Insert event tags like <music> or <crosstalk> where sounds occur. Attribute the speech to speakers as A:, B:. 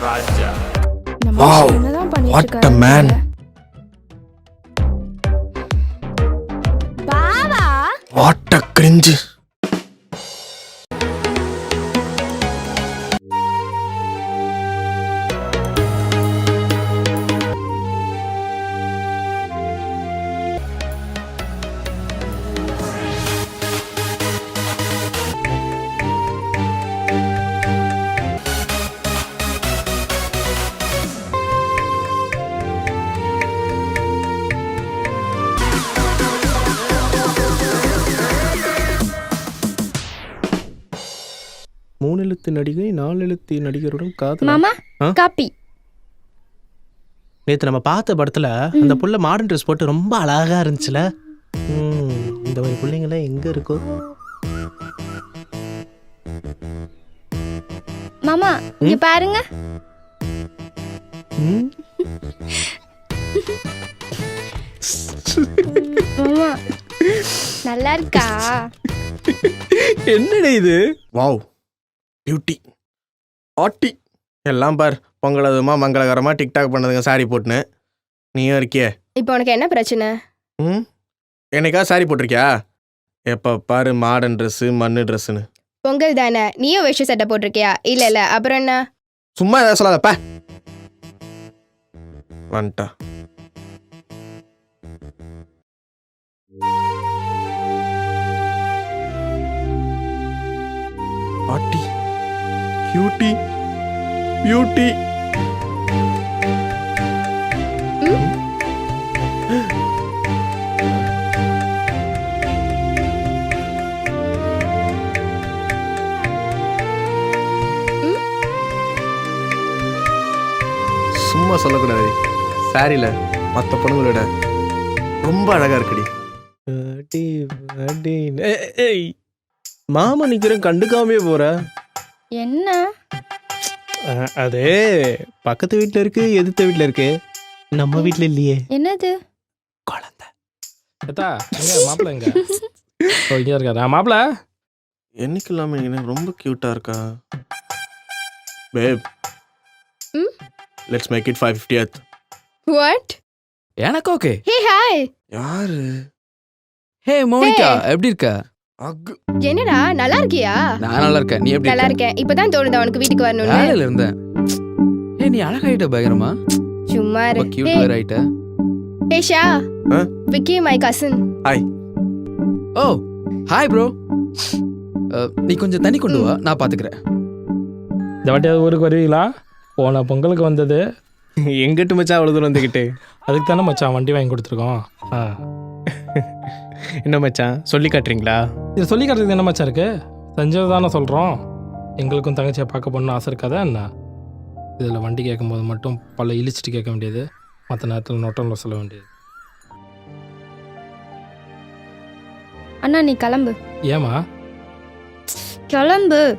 A: ராஜா.
B: a
C: இருக்காரு.
B: man.
C: Bava?
B: What a cringe. மூணு எழுத்து நடிகை நாலு எழுத்து நடிகருடன் காதல்
C: மாமா
B: ஆ?
C: காப்பி.
B: நேத்து நம்ம பார்த்த படத்துல அந்த புள்ள மாடர்ன் ட்ரெஸ் போட்டு ரொம்ப அழகா இருந்துச்சுல. ம், இந்த மாதிரி பிள்ளைங்களாம் எங்க இருக்கோ?
C: மாமா இங்க பாருங்க.
B: ம்,
C: மாமா நல்லா இருக்கா?
B: என்னடா இது? வாவ். பியூட்டி ஆட்டி எல்லாம் பார் பொங்கல் அதுமா மங்களகரமா டிக்டாக் பண்ணதுங்க சாரி போட்டுன்னு. நீயும் இருக்கியே.
C: இப்போ உனக்கு என்ன பிரச்சனை?
B: ம்? என்னைக்கா சாரி போட்டிருக்கியா? எப்போ பாரு மாடர்ன் ட்ரெஸ்ஸு மண்ணு ட்ரெஸ்ஸுன்னு
C: பொங்கல் தானே? நீயும் வேஷ்டி சட்டை போட்டிருக்கியா? இல்ல இல்ல அப்புறம் என்ன?
B: சும்மா ஏதாவது சொல்லாதப்ப வந்துட்டா. ஆட்டி கியூட்டி பியூட்டி சும்மா சொல்லக்கூடாது. சாரியில் மற்ற பொண்ணுங்களோட ரொம்ப அழகா இருக்குடி. மாமா நிக்கிறேன் கண்டுக்காமே போற.
C: என்ன?
B: அது பக்கத்து வீட்ல இருக்கு எதிர்த்த வீட்ல இருக்கு. நம்ம வீட்ல இல்லையே.
C: என்னது?
B: குழந்தை.
D: ஏத்தா மாப்பிள்ள எங்க? ஓ இங்கே இருக்காரா? மாப்பிள்ள?
B: என்னைக்கு இல்லாம எனக்கு ரொம்ப கியூட்டா இருக்கா? பேப்
C: ம்?
B: Let's make it five fiftieth
C: what
D: எனக்கு ஓகே
C: ஹே ஹாய்
B: யாரு?
D: Hey Monica
C: Hey.
D: எப்படி இருக்க?
C: என்னடா நல்லா இருக்கியா?
D: நான் நல்லா இருக்கேன். நீ எப்படி
C: நல்லா
D: இருக்க?
C: இருக்கேன். இப்பதான் தோணுதா உனக்கு வீட்டுக்கு வரணும்னு.
D: வேலையில இருந்தேன். ஏ நீ அழகாயிட்ட பயங்கரமா.
C: சும்மா இரு.
D: கியூட் வேற ஆயிட்ட.
C: ஷா
B: ஆ?
C: Vicky my cousin
D: oh hi bro நீ கொஞ்சம் தண்ணி கொண்டு வா. நான் பாத்துக்கிறேன்.
E: இந்த வாட்டியாவது ஊருக்கு வருவீங்களா? போன பொங்கலுக்கு வந்தது.
B: எங்கிட்டு மச்சான் அவ்வளவு தூரம் வந்துகிட்டு?
E: அதுக்கு தானே மச்சான் வண்டி வாங்கி கொடுத்துருக்கோம். ஆ. <laughs>
B: என்ன மச்சான்? சொல்லி காட்டுறீங்களா?
E: இது சொல்லி காட்டுறதுக்கு என்ன மச்சான் இருக்கு? செஞ்சது தானே சொல்கிறோம் எங்களுக்கும் தங்கச்சியை பார்க்க போகணும்னு ஆசை இருக்காதா என்ன? இதில் வண்டி கேட்கும்போது மட்டும் பல இழிச்சிட்டு கேட்க வேண்டியது. மற்ற நேரத்தில் நோட்டம்ல சொல்ல வேண்டியது.
C: அண்ணா நீ கிளம்பு.
E: ஏமா
C: கிளம்பு.